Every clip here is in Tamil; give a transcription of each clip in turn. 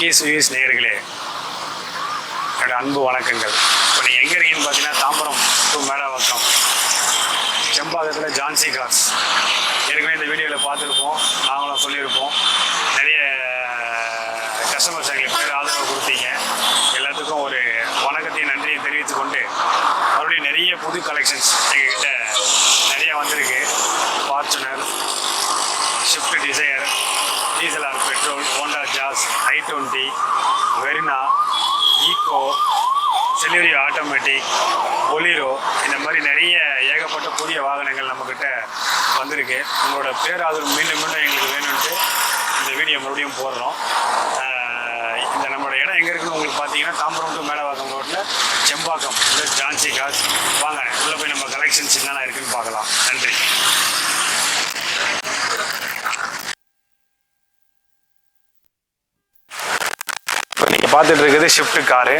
ராக்கீஸ் சுயஸ் நேயர்களே என்னோட அன்பு வணக்கங்கள். இப்போ நீங்கள் எங்கே இருக்கீங்கன்னு பார்த்தீங்கன்னா தாம்பரம் டு மேடாவக்கம் செம்பாக்கத்தில் ஜான்சி கார்ஸ் ஏற்கனவே இந்த வீடியோவில் பார்த்துருப்போம் நாங்களும் சொல்லியிருப்போம். நிறைய கஸ்டமர்ஸ் எங்களுக்கு பேர் ஆதரவு கொடுத்தீங்க. எல்லாத்துக்கும் ஒரு வணக்கத்தையும் நன்றியை தெரிவித்து கொண்டு மறுபடியும் நிறைய புது கலெக்ஷன்ஸ் எங்ககிட்ட நிறைய வந்திருக்கு Fortuner Swift Dzire diesel or petrol Honda Jazz i twenty Verna Eeco Celerio automatic ஒலிரோ இந்த மாதிரி நிறைய ஏகப்பட்ட புதிய வாகனங்கள் நம்மக்கிட்ட வந்திருக்கு. உங்களோட பேராதரவு மீண்டும் மீண்டும் எங்களுக்கு வேணும்ட்டு இந்த வீடியோ மறுபடியும் போடுறோம். இந்த நம்மளோட இடம் எங்கே இருக்குன்னு உங்களுக்கு பார்த்தீங்கன்னா தாம்பரம் டு மேலவாக்கம் ரோட்டில் செம்பாக்கம் இல்லை ஜான்சி காஸ் வாங்க உள்ளே போய் நம்ம கலெக்ஷன்ஸ் என்னென்ன இருக்குன்னு பார்க்கலாம். நன்றி. பார்த்துட்டு இருக்குது Swift car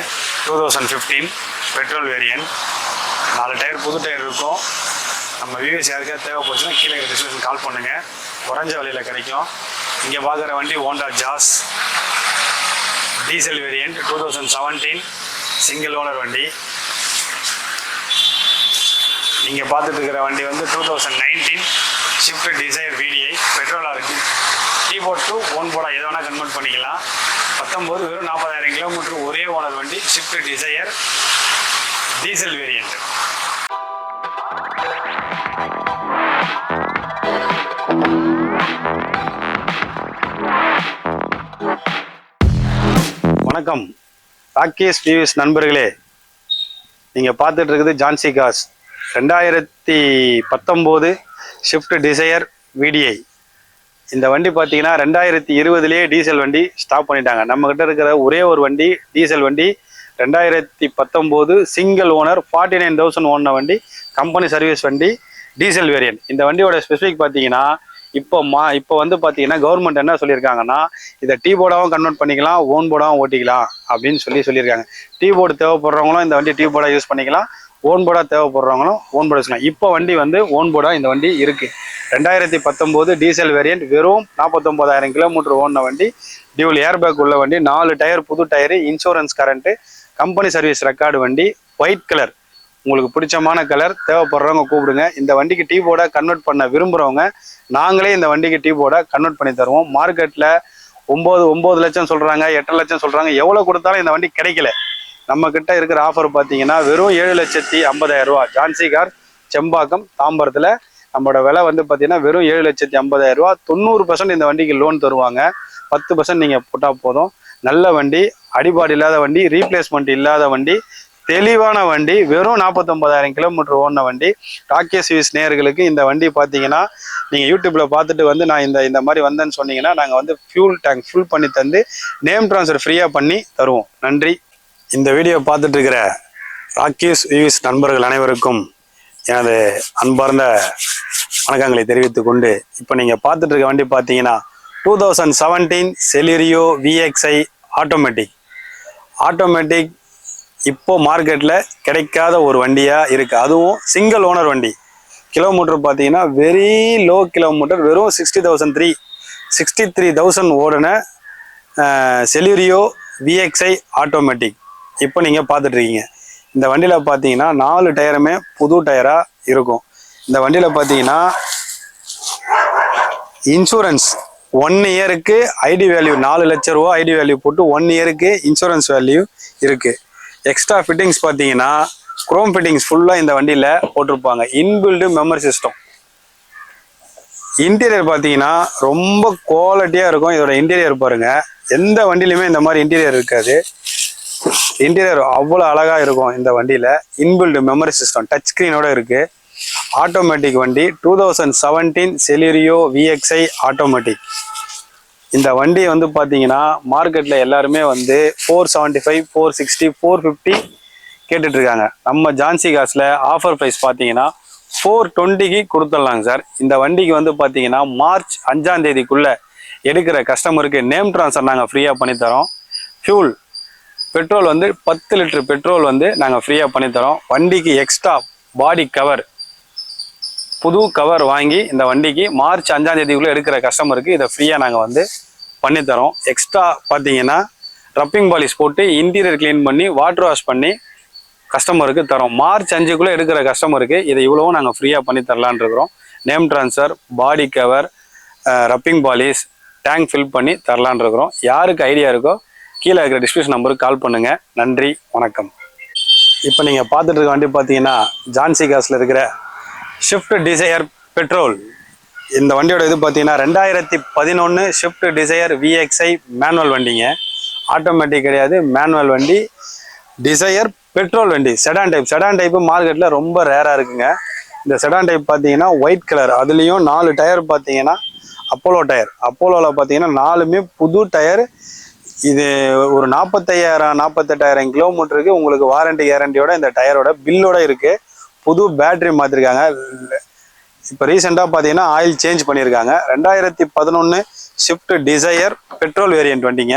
two thousand fifteen petrol variant நாலு டயர் புது டயர் இருக்கும். நம்ம வியூஸ் யாருக்காவது தேவைப்பட்டுச்சுன்னா கீழே டிஸ்கிரிப்ஷன் கால் பண்ணுங்கள் குறைஞ்ச விலையில் கிடைக்கும். இங்கே பார்க்குற வண்டி Honda Jazz diesel variant two thousand seventeen single owner வண்டி. நீங்கள் பார்த்துட்டு இருக்கிற வண்டி வந்து two thousand nineteen Swift Dzire VDI பெட்ரோலாக இருக்குது கீபோர்ட் டூ ஓன் போர்டாக எது வேணால் கன்வெர்ட் பண்ணிக்கலாம். பத்தொம்போது வெறும் நாற்பதாயிரம் கிலோமீட்டர் ஒரே ஓனர் வண்டி ஷிஃப்ட் டிசையர் டீசல் வேரியண்ட் வணக்கம். ராக்கேஷ் டிவிஎஸ் நண்பர்களே நீங்கள் பார்த்துட்டு இருக்குது ஜான்சி காஸ். ரெண்டாயிரத்தி பத்தொம்போது ஷிஃப்ட் டிசையர் விடிஐ இந்த வண்டி பார்த்தீங்கன்னா ரெண்டாயிரத்தி இருபதுலேயே டீசல் வண்டி ஸ்டாப் பண்ணிட்டாங்க. நம்மக்கிட்ட இருக்கிற ஒரே ஒரு வண்டி டீசல் வண்டி ரெண்டாயிரத்தி பத்தொம்போது single owner forty nine thousand ஓன வண்டி கம்பெனி சர்வீஸ் வண்டி டீசல் வேரியன்ட் இந்த வண்டியோட ஸ்பெசிஃபிக் பார்த்தீங்கன்னா இப்போ மா இப்போ வந்து பார்த்தீங்கன்னா கவர்மெண்ட் என்ன சொல்லியிருக்காங்கன்னா இதை டீ போர்டாகவும் கன்வெர்ட் பண்ணிக்கலாம் ஓன் போர்டாகவும் ஓட்டிக்கலாம் அப்படின்னு சொல்லி சொல்லியிருக்காங்க. டீ போர்டு தேவைப்படுறவங்களும் இந்த வண்டி டீ போர்டாக யூஸ் பண்ணிக்கலாம். ஓன் போர்டாக தேவைப்படுறவங்களும் ஓன் போர்டு இப்போ வண்டி வந்து ஓன் போர்டாக இந்த வண்டி இருக்குது ரெண்டாயிரத்தி பத்தொம்போது டீசல் வேரியன்ட் வெறும் நாற்பத்தொம்போதாயிரம் கிலோமீட்டர் ஓடின வண்டி டியூல் ஏர்பேக் உள்ள வண்டி நாலு டயர் புது tyre insurance current company service record வண்டி ஒயிட் கலர் உங்களுக்கு பிடிச்சமான கலர் தேவைப்படுறவங்க கூப்பிடுங்க. இந்த வண்டிக்கு டீ போர்டை கன்வெர்ட் பண்ண விரும்புகிறவங்க நாங்களே இந்த வண்டிக்கு டீ போர்டை கன்வெர்ட் பண்ணி தருவோம். மார்க்கெட்டில் ஒம்பது ஒம்பது லட்சம் சொல்கிறாங்க எட்டு லட்சம் சொல்கிறாங்க எவ்வளோ கொடுத்தாலும் இந்த வண்டி கிடைக்கல. நம்ம கிட்ட இருக்கிற ஆஃபர் பார்த்தீங்கன்னா வெறும் ஏழு லட்சத்தி ஐம்பதாயிரம் ரூபா. ஜான்சி கார் செம்பாக்கம் தாம்பரத்தில் நம்மளோட விலை வந்து பார்த்தீங்கன்னா வெறும் ஏழு லட்சத்தி ஐம்பதாயிரம் ரூபா. தொண்ணூறு பர்சன்ட் இந்த வண்டிக்கு லோன் தருவாங்க. பத்து பர்சன்ட் நீங்கள் போட்டால் போதும். நல்ல வண்டி அடிபாடு இல்லாத வண்டி ரீப்ளேஸ்மெண்ட் இல்லாத வண்டி தெளிவான வண்டி வெறும் நாற்பத்தொம்பதாயிரம் கிலோமீட்டர் ஓடின வண்டி. ராக்கே ஸ்வீஸ் நேர்களுக்கு இந்த வண்டி பார்த்தீங்கன்னா நீங்கள் யூடியூப்பில் பார்த்துட்டு வந்து நான் இந்த இந்த மாதிரி வந்தேன்னு சொன்னீங்கன்னா நாங்கள் வந்து ஃபியூல் டேங்க் ஃபுல் பண்ணி தந்து நேம் ட்ரான்ஸ்ஃபர் ஃப்ரீயாக பண்ணி தருவோம். நன்றி. இந்த வீடியோ பார்த்துட்டு இருக்கிற யூஎஸ் நண்பர்கள் அனைவருக்கும் எனது அன்பார்ந்த வணக்கங்களை தெரிவித்துக் கொண்டு இப்போ நீங்கள் பார்த்துட்டு இருக்க வண்டி பார்த்தீங்கன்னா two thousand seventeen Celerio VXI automatic automatic இப்போது மார்க்கெட்டில் கிடைக்காத ஒரு வண்டியாக இருக்குது அதுவும் சிங்கிள் ஓனர் வண்டி. கிலோமீட்டர் பார்த்தீங்கன்னா வெரி லோ கிலோமீட்டர் வெறும் sixty thousand three sixty three thousand ஓடின செலிரியோ விஎக்ஸ்ஐ ஆட்டோமேட்டிக் இப்போ நீங்கள் பார்த்துட்ருக்கீங்க. இந்த வண்டியில் பார்த்தீங்கன்னா நாலு டயருமே புது டயராக இருக்கும். இந்த வண்டியில் பார்த்தீங்கன்னா இன்சூரன்ஸ் ஒன் இயருக்கு ஐடி வேல்யூ நாலு லட்ச ரூபா ஐடி வேல்யூ போட்டு ஒன் இயருக்கு இன்சூரன்ஸ் வேல்யூ இருக்குது எக்ஸ்ட்ரா ஃபிட்டிங்ஸ் பார்த்தீங்கன்னா குரோம் ஃபிட்டிங்ஸ் ஃபுல்லாக இந்த வண்டியில் போட்டிருப்பாங்க. இன்பில்டு மெமரி சிஸ்டம் இன்டீரியர் பார்த்தீங்கன்னா ரொம்ப குவாலிட்டியாக இருக்கும். இதோட இன்டீரியர் பாருங்கள் எந்த வண்டியிலுமே இந்த மாதிரி இன்டீரியர் இருக்காது. இன்டீரியர் அவ்வளோ அழகாக இருக்கும் இந்த வண்டியில். இன்பில்டு மெமரி சிஸ்டம் டச் ஸ்க்ரீனோட இருக்குது ஆட்டோமேட்டிக் வண்டி two thousand seventeen Celerio VXI automatic இந்த வண்டி வந்து பார்த்தீங்கன்னா மார்க்கெட்டில் எல்லாருமே வந்து four seventy five four sixty four fifty கேட்டுட்ருக்காங்க. நம்ம ஜான்சி காசில் ஆஃபர் ப்ரைஸ் பார்த்தீங்கன்னா ஃபோர் டுவெண்ட்டிக்கு கொடுத்துடலாங்க சார். இந்த வண்டிக்கு வந்து பார்த்தீங்கன்னா மார்ச் அஞ்சாம் தேதிக்குள்ளே எடுக்கிற கஸ்டமருக்கு நேம் ட்ரான்ஸ்ஃபர் நாங்கள் ஃப்ரீயாக பண்ணித்தரோம். ஃபியூல் பெட்ரோல் வந்து பத்து லிட்டர் பெட்ரோல் வந்து நாங்கள் ஃப்ரீயாக பண்ணித்தரோம் வண்டிக்கு எக்ஸ்ட்ரா பாடி கவர் புது கவர் வாங்கி இந்த வண்டிக்கு மார்ச் அஞ்சாம் தேதிக்குள்ளே எடுக்கிற கஸ்டமருக்கு இதை ஃப்ரீயாக நாங்கள் வந்து பண்ணித்தரோம் எக்ஸ்ட்ரா பார்த்தீங்கன்னா ரப்பிங் பாலிஷ் போட்டு இன்டீரியர் க்ளீன் பண்ணி வாட்டர் வாஷ் பண்ணி கஸ்டமருக்கு தரோம். மார்ச் அஞ்சுக்குள்ளே எடுக்கிற கஸ்டமருக்கு இதை இவ்வளவும் நாங்கள் ஃப்ரீயாக பண்ணி தரலான் இருக்கிறோம். Name transfer body cover wrapping polish tank fill பண்ணி தரலான்னு இருக்கிறோம். யாருக்கு ஐடியா இருக்கோ கீழே இருக்கிற டிஸ்கிரிப்ஷன் நம்பருக்கு கால் பண்ணுங்கள் நன்றி வணக்கம். இப்போ நீங்கள் பார்த்துட்டு இருக்க வண்டி பார்த்தீங்கன்னா ஜான்சி காஸில் இருக்கிற ஷிஃப்ட் டிசையர் பெட்ரோல் இந்த வண்டியோட இது பார்த்தீங்கன்னா ரெண்டாயிரத்தி பதினொன்று ஷிஃப்ட் டிசையர் விஎக்ஸ்ஐ மேனுவல் வண்டிங்க. ஆட்டோமேட்டிக் கிடையாது மேனுவல் வண்டி. டிசையர் பெட்ரோல் வண்டி செடான் டைப் செடான் டைப்பு மார்க்கெட்டில் ரொம்ப ரேராக இருக்குங்க. இந்த செடான் டைப் பார்த்தீங்கன்னா ஒயிட் கலர் அதுலேயும் நாலு டயர் பார்த்தீங்கன்னா அப்போலோ டயர் அப்போலோவில் பார்த்தீங்கன்னா நாலுமே புது டயர் இது ஒரு நாற்பத்தையாயிரம் நாற்பத்தெட்டாயிரம் கிலோமீட்டருக்கு உங்களுக்கு வாரண்டி கேரண்டியோட இந்த டயரோட பில்லோட இருக்கு. புது பேட்டரி மாற்றிருக்காங்க இப்போ ரீசெண்டாக பார்த்தீங்கன்னா ஆயில் சேஞ்ச் பண்ணியிருக்காங்க ரெண்டாயிரத்தி பதினொன்று ஷிஃப்ட் டிசையர் பெட்ரோல் வேரியன்ட் வண்டிங்க.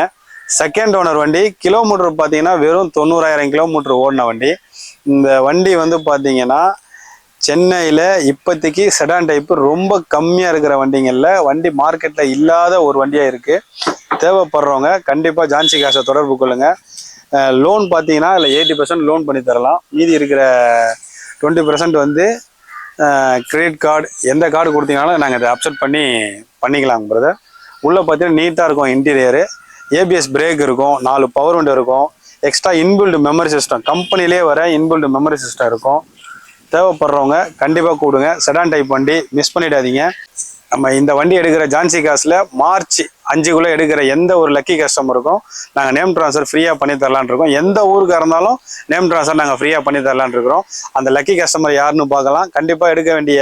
செகண்ட் ஓனர் வண்டி. கிலோமீட்டர் பார்த்தீங்கன்னா வெறும் தொண்ணூறாயிரம் கிலோமீட்டர் ஓடின வண்டி. இந்த வண்டி வந்து பார்த்தீங்கன்னா சென்னையில் இப்போதைக்கு செடான் டைப்பு ரொம்ப கம்மியாக இருக்கிற வண்டிங்களில் வண்டி மார்க்கெட்டில் இல்லாத ஒரு வண்டியாக இருக்குது தேவைப்படுறவங்க கண்டிப்பாக ஜான்சி காசை தொடர்பு கொள்ளுங்கள் லோன் பார்த்தீங்கன்னா இல்லை எயிட்டி பர்சன்ட் லோன் பண்ணி தரலாம். மீதி இருக்கிற டுவெண்ட்டி பர்சன்ட் வந்து கிரெடிட் கார்டு எந்த கார்டு கொடுத்தீங்கனாலும் நாங்கள் அதை அப்செட் பண்ணி பண்ணிக்கலாங்க பிரதர் உள்ளே பார்த்தீங்கன்னா நீட்டாக இருக்கும் இன்டீரியரு ஏபிஎஸ் பிரேக் இருக்கும் நாலு பவர் விண்டோ இருக்கும். எக்ஸ்ட்ரா இன்பில்டு மெமரி சிஸ்டம் கம்பெனிலே வர இன்பில்டு மெமரி சிஸ்டம் இருக்கும். தேவைப்படுறவங்க கண்டிப்பாக கூடுங்க செடான் டைப் வண்டி மிஸ் பண்ணிடாதீங்க. நம்ம இந்த வண்டி எடுக்கிற ஜான்சி காசில் மார்ச் அஞ்சுக்குள்ளே எடுக்கிற எந்த ஒரு லக்கி கஸ்டமருக்கும் நாங்கள் நேம் ட்ரான்ஸ்ஃபர் ஃப்ரீயாக பண்ணி தரலான் இருக்கோம். எந்த ஊருக்காக இருந்தாலும் நேம் ட்ரான்ஸ்ஃபர் நாங்கள் ஃப்ரீயாக பண்ணி தரலான் இருக்கிறோம் அந்த லக்கி கஸ்டமர் யாருன்னு பார்க்கலாம். கண்டிப்பாக எடுக்க வேண்டிய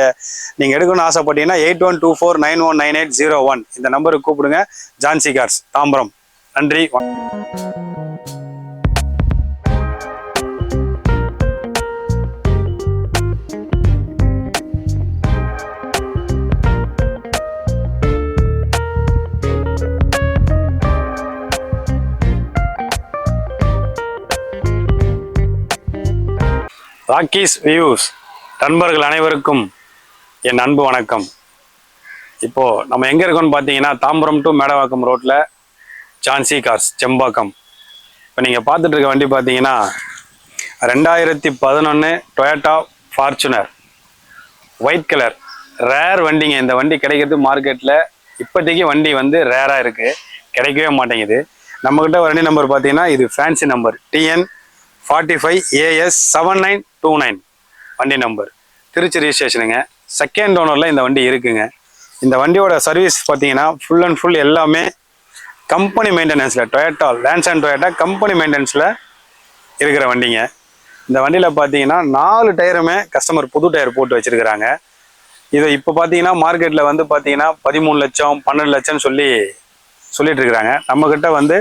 நீங்கள் எடுக்கணும்னு ஆசைப்பட்டீங்கன்னா eight one two four nine one nine eight zero one இந்த நம்பருக்கு கூப்பிடுங்க. ஜான்சி கார்ஸ் தாம்பரம். நன்றி ராக்கீஸ் வியூஸ் நண்பர்கள் அனைவருக்கும் என் அன்பு வணக்கம். இப்போது நம்ம எங்கே இருக்கோம்னு பார்த்தீங்கன்னா தாம்பரம் டு மேடவாக்கம் ரோட்டில் ஜான்சி கார்ஸ் செம்பாக்கம். இப்போ நீங்கள் பார்த்துட்டு இருக்க வண்டி பார்த்தீங்கன்னா ரெண்டாயிரத்தி பதினொன்று Toyota Fortuner white colour rare வண்டிங்க. இந்த வண்டி கிடைக்கிறது மார்க்கெட்டில் இப்போதைக்கு வண்டி வந்து ரேராக இருக்குது கிடைக்கவே மாட்டேங்குது. நம்மக்கிட்ட வண்டி நம்பர் பார்த்தீங்கன்னா இது fancy number TN forty five AS seven nine two nine வண்டி நம்பர் திருச்சி ரிஜிஸ்ட்ரேஷனுங்க செகண்ட் ஓனரில் இந்த வண்டி இருக்குங்க. இந்த வண்டியோட சர்வீஸ் பார்த்தீங்கன்னா ஃபுல் அண்ட் ஃபுல் எல்லாமே கம்பெனி மெயின்டெனன்ஸில் Toyota lands and Toyota company மெயின்டெனன்ஸில் இருக்கிற வண்டிங்க. இந்த வண்டியில் பார்த்தீங்கன்னா நாலு டயருமே கஸ்டமர் புது டயர் போட்டு வச்சிருக்கிறாங்க. இதை இப்போ பார்த்தீங்கன்னா மார்க்கெட்டில் வந்து பார்த்தீங்கன்னா பதிமூணு லட்சம் பன்னெண்டு லட்சம்னு சொல்லி சொல்லிட்டு இருக்கிறாங்க. நம்மக்கிட்ட வந்து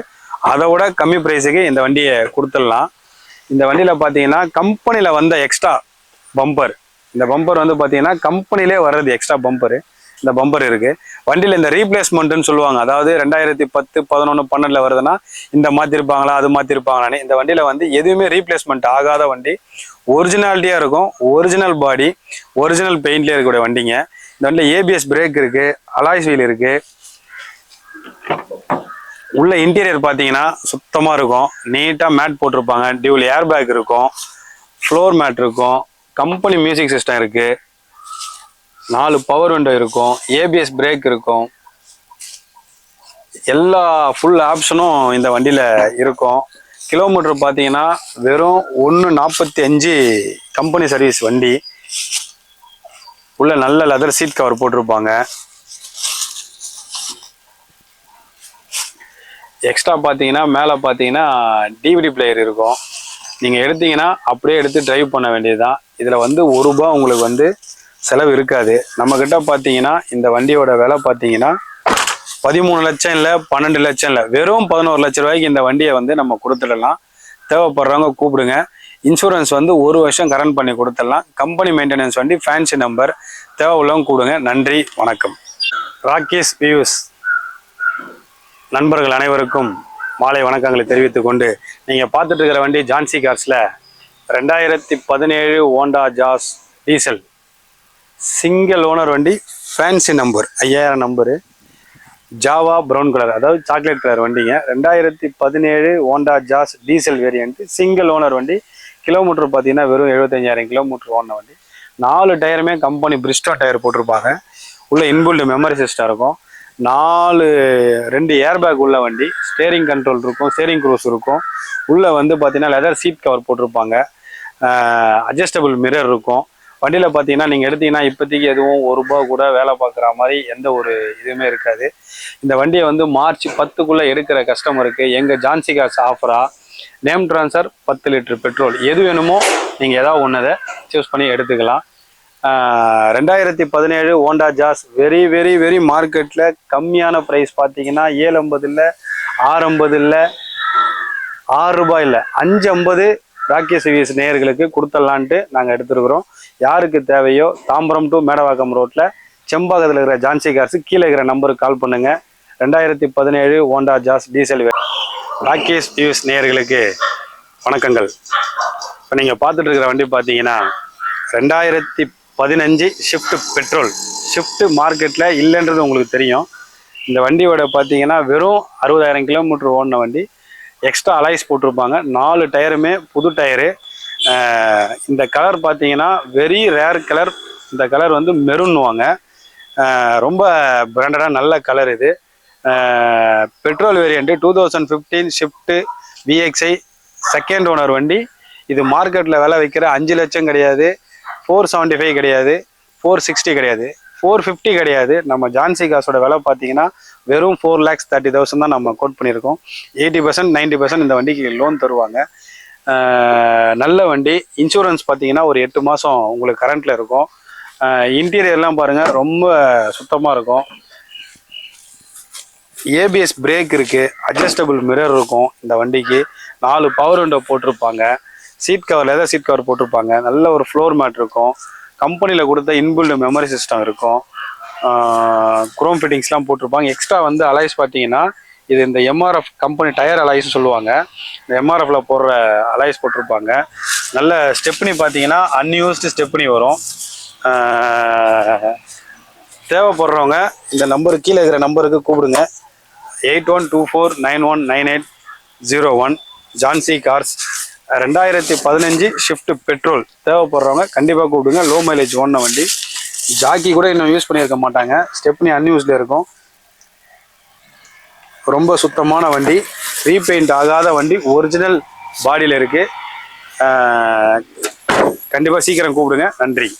அதை விட கம்மி ப்ரைஸுக்கு இந்த வண்டியை கொடுத்துடலாம். இந்த வண்டியில் பார்த்தீங்கன்னா கம்பெனியில் வந்த எக்ஸ்ட்ரா பம்பர் இந்த பம்பர் வந்து பார்த்தீங்கன்னா கம்பெனிலே வர்றது எக்ஸ்ட்ரா பம்பரு இந்த பம்பர் இருக்கு. வண்டியில் இந்த ரீப்ளேஸ்மெண்ட்னு சொல்லுவாங்க. அதாவது ரெண்டாயிரத்தி பத்து பதினொன்று பன்னெண்டில் வருதுன்னா இந்த மாற்றிருப்பாங்களா அது மாற்றிருப்பாங்களான்னு இந்த வண்டியில் வந்து எதுவுமே ரீப்ளேஸ்மெண்ட் ஆகாத வண்டி. ஒரிஜினாலிட்டியாக இருக்கும். ஒரிஜினல் பாடி ஒரிஜினல் பெயிண்ட்லேயே இருக்கக்கூடிய வண்டிங்க. இந்த வண்டியில் ஏபிஎஸ் பிரேக் இருக்கு அலாய்ஸ் வீல் இருக்கு. உள்ள இன்டீரியர் பார்த்தீங்கன்னா சுத்தமாக இருக்கும். நீட்டாக மேட் போட்டிருப்பாங்க. டியூல் ஏர் பேக் இருக்கும். ஃப்ளோர் மேட் இருக்கும். கம்பெனி மியூசிக் சிஸ்டம் இருக்கு. நாலு பவர் விண்டோ இருக்கும். ஏபிஎஸ் பிரேக் இருக்கும். எல்லா ஃபுல் ஆப்ஷனும் இந்த வண்டியில் இருக்கும். கிலோமீட்டர் பார்த்தீங்கன்னா வெறும் ஒன்று நாற்பத்தி அஞ்சு கம்பெனி சர்வீஸ் வண்டி. உள்ள நல்ல லெதர் சீட் கவர் போட்டிருப்பாங்க. எக்ஸ்ட்ரா பார்த்தீங்கன்னா மேலே பார்த்தீங்கன்னா டிவிடி பிளேயர் இருக்கும். நீங்கள் எடுத்தீங்கன்னா அப்படியே எடுத்து டிரைவ் பண்ண வேண்டியதுதான். இதில் வந்து ஒரு ரூபா உங்களுக்கு வந்து செலவு இருக்காது. நம்மக்கிட்ட பார்த்தீங்கன்னா இந்த வண்டியோட விலை பார்த்தீங்கன்னா பதிமூணு லட்சம் இல்லை பன்னெண்டு லட்சம் இல்லை வெறும் பதினோரு லட்ச ரூபாய்க்கு இந்த வண்டியை வந்து நம்ம கொடுத்துடலாம். தேவைப்படுறவங்க கூப்பிடுங்க. இன்சூரன்ஸ் வந்து ஒரு வருஷம் கரண்ட் பண்ணி கொடுத்துடலாம். கம்பெனி மெயின்டெனன்ஸ் வண்டி ஃபேன்சி நம்பர் தேவை உள்ளவங்க கூடுங்க நன்றி வணக்கம். ராக்கேஷ் வியூஸ். நண்பர்கள் அனைவருக்கும் மாலை வணக்கங்களை தெரிவித்துக் கொண்டு நீங்கள் பார்த்துட்டு இருக்கிற வண்டி ஜான்சி கார்ஸில் ரெண்டாயிரத்தி பதினேழு Honda Jazz diesel single owner வண்டி ஃபேன்சி நம்பர் ஐயாயிரம் நம்பரு ஜாவா ப்ரௌன் கலர் அதாவது சாக்லேட் கலர் வண்டிங்க. ரெண்டாயிரத்தி பதினேழு Honda Jazz diesel variant single owner வண்டி. கிலோமீட்டர் பார்த்தீங்கன்னா வெறும் எழுபத்தஞ்சாயிரம் கிலோமீட்டர் ஓன வண்டி. நாலு டயருமே கம்பெனி பிரிஸ்டோ டயர் போட்டிருப்பாங்க. உள்ள இன்புல்டு மெமரி சிஸ்டம் இருக்கும். நாலு ரெண்டு ஏர்பேக் உள்ள வண்டி ஸ்டேரிங் கண்ட்ரோல் இருக்கும் ஸ்டேரிங் க்ரூஸ் இருக்கும். உள்ளே வந்து பார்த்தீங்கன்னா லெதர் சீட் கவர் போட்டிருப்பாங்க. அட்ஜஸ்டபிள் மிரர் இருக்கும். வண்டியில் பார்த்தீங்கன்னா நீங்கள் எடுத்தீங்கன்னா இப்போதைக்கு எதுவும் ஒரு ரூபா கூட வேலை பார்க்குற மாதிரி எந்த ஒரு இதுவுமே இருக்காது. இந்த வண்டியை வந்து மார்ச் பத்துக்குள்ளே எடுக்கிற கஸ்டமருக்கு எங்கள் ஜான்சி காஸ் ஆஃபராக நேம் ட்ரான்ஸ்ஃபர் பத்து லிட்டர் பெட்ரோல் எது வேணுமோ நீங்கள் ஏதாவது ஒன்றதை சூஸ் பண்ணி எடுத்துக்கலாம். ரெண்டாயிரத்தி பதினேழு Honda Jazz very very very மார்க்கெட்டில் கம்மியான ப்ரைஸ் பார்த்தீங்கன்னா ஏழு ஐம்பது இல்லை ஆறு ஐம்பது இல்லை ஆறு ரூபாய் இல்லை அஞ்சு ஐம்பது ராக்கிய சிவிஎஸ் நேயர்களுக்கு கொடுத்துடலான்ட்டு நாங்கள் எடுத்துருக்குறோம். யாருக்கு தேவையோ தாம்பரம் டு மேடவாக்கம் ரோட்டில் செம்பாக்கத்தில் இருக்கிற ஜான்சி கார்ஸு கீழே இருக்கிற நம்பருக்கு கால் பண்ணுங்கள் ரெண்டாயிரத்தி பதினேழு Honda Jazz diesel Rakesh views நேயர்களுக்கு வணக்கங்கள். இப்போ நீங்கள் பார்த்துட்டு இருக்கிற வண்டி பார்த்தீங்கன்னா ரெண்டாயிரத்தி பதினஞ்சு ஷிஃப்ட் பெட்ரோல் ஷிஃப்ட் மார்க்கெட்டில் இல்லைன்றது உங்களுக்கு தெரியும். இந்த வண்டியோட பார்த்தீங்கன்னா வெறும் அறுபதாயிரம் கிலோமீட்டர் ஓடின வண்டி. எக்ஸ்ட்ரா அலைஸ் போட்டிருப்பாங்க. நாலு டயருமே புது டயரு. இந்த கலர் பார்த்தீங்கன்னா வெரி ரேர் கலர் இந்த கலர் வந்து மெரூன்னுவாங்க. ரொம்ப பிராண்டடாக நல்ல கலர் இது. Petrol variant two thousand fifteen Swift VXI second owner வண்டி. இது மார்க்கெட்டில் விலை வைக்கிற அஞ்சு லட்சம் கிடையாது. ஃபோர் செவன்ட்டி ஃபைவ் கிடையாது ஃபோர் சிக்ஸ்டி கிடையாது ஃபோர் ஃபிஃப்டி கிடையாது. நம்ம ஜான்சி காசோட விலை பார்த்தீங்கன்னா வெறும் ஃபோர் லேக்ஸ் தேர்ட்டி தௌசண்ட் தான் நம்ம கோட் பண்ணியிருக்கோம். எயிட்டி பர்சன்ட் நைன்ட்டி பர்சன்ட் இந்த வண்டிக்கு லோன் தருவாங்க. நல்ல வண்டி. இன்சூரன்ஸ் பார்த்தீங்கன்னா ஒரு எட்டு மாதம் உங்களுக்கு கரண்ட்டில் இருக்கும். இன்டீரியர்லாம் பாருங்கள் ரொம்ப சுத்தமாக இருக்கும். ஏபிஎஸ் பிரேக் இருக்குது அட்ஜஸ்டபிள் மிரர் இருக்கும் இந்த வண்டிக்கு. நாலு பவர் விண்டோ போட்டிருப்பாங்க. Seat cover leather seat cover போட்டிருப்பாங்க. நல்ல ஒரு ஃப்ளோர் மேட் இருக்கும். கம்பெனியில் கொடுத்த இன்பில்டு மெமரி சிஸ்டம் இருக்கும். குரோம் ஃபிட்டிங்ஸ்லாம் போட்டிருப்பாங்க. எக்ஸ்ட்ரா வந்து அலைஸ் பார்த்தீங்கன்னா இது இந்த எம்ஆர்எஃப் கம்பெனி டயர் அலைஸ்னு சொல்லுவாங்க. இந்த எம்ஆர்எஃப்ல போடுற அலைஸ் போட்டிருப்பாங்க. நல்ல ஸ்டெப்னி பார்த்தீங்கன்னா அன்யூஸ்டு ஸ்டெப்னி வரும். தேவைப்படுறவங்க இந்த நம்பருக்கு கீழே இருக்கிற நம்பருக்கு கூப்பிடுங்க. Eight one two four nine one nine eight zero one Jhansi cars ரெண்டாயிரத்தி பதினஞ்சு ஷிஃப்ட் பெட்ரோல் தேவைப்படுறவங்க கண்டிப்பாக கூப்பிடுங்க. லோ மைலேஜ் ஓடின வண்டி. ஜாக்கி கூட இன்னும் யூஸ் பண்ணியிருக்க மாட்டாங்க. ஸ்டெப்னி அன்யூஸ்ல இருக்கும். ரொம்ப சுத்தமான வண்டி. ரீபெயிண்ட் ஆகாத வண்டி. ஒரிஜினல் பாடியில் இருக்குது கண்டிப்பாக சீக்கிரம் கூப்பிடுங்க. நன்றி.